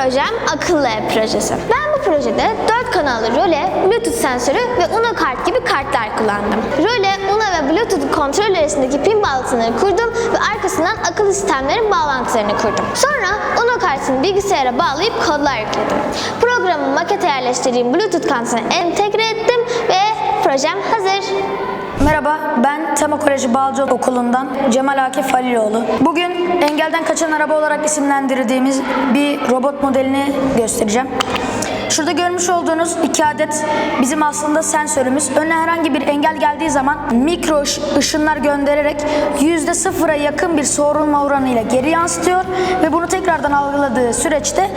Röle projesi. Ben bu projede 4 kanallı Röle, Bluetooth sensörü ve UNO kart gibi kartlar kullandım. Röle, UNO ve Bluetooth kontrol arasındaki pin bağlantıları kurdum ve arkasından akıllı sistemlerin bağlantılarını kurdum. Sonra UNO kartını bilgisayara bağlayıp kodlar yükledim. Programı makete yerleştirdiğim Bluetooth kartına entegre ettim ve projem hazır. Merhaba, ben Tema Koleji Balcı Okulu'ndan Cemal Akif Haliloğlu. Bugün engelden kaçan araba olarak isimlendirdiğimiz bir robot modelini göstereceğim. Şurada görmüş olduğunuz iki adet bizim aslında sensörümüz. Önüne herhangi bir engel geldiği zaman mikro ış- ışınlar göndererek yüzde sıfıra yakın bir sorulma oranıyla geri yansıtıyor ve bunu tekrardan algıladığı süreçte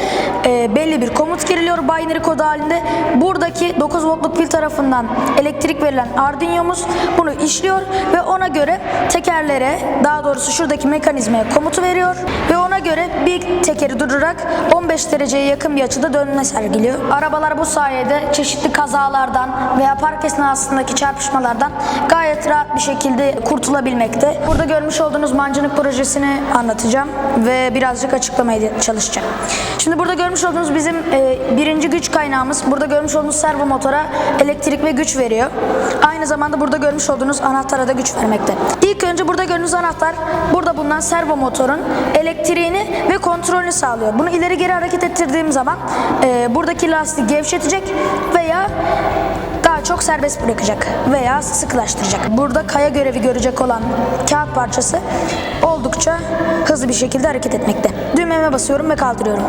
e, belli bir komut giriliyor binary kod halinde. Buradaki 9 voltluk pil tarafından elektrik verilen Arduino'muz bunu işliyor ve ona göre tekerlere daha doğrusu şuradaki mekanizmaya komutu veriyor ve ona göre bir tekeri durdurarak 15 dereceye yakın bir açıda dönme sergiliyor. Arabalar bu sayede çeşitli kazalardan veya park esnasındaki çarpışmalardan gayet rahat bir şekilde kurtulabilmekte. Burada görmüş olduğunuz mancınık projesini anlatacağım ve birazcık açıklamaya çalışacağım. Şimdi burada görmüş olduğunuz bizim e, birinci güç kaynağımız. Burada görmüş olduğunuz servo motora elektrik ve güç veriyor. Aynı zamanda burada görmüş olduğunuz anahtara da güç vermekte. İlk önce burada gördüğünüz anahtar burada bulunan servo motorun elektriğini ve kontrolünü sağlıyor. Bunu ileri geri hareket ettirdiğim zaman e, buradaki lastiği gevşetecek veya daha çok serbest bırakacak veya sıkılaştıracak. Burada kaya görevi görecek olan kağıt parçası oldukça hızlı bir şekilde hareket etmekte. Düğmeme basıyorum ve kaldırıyorum.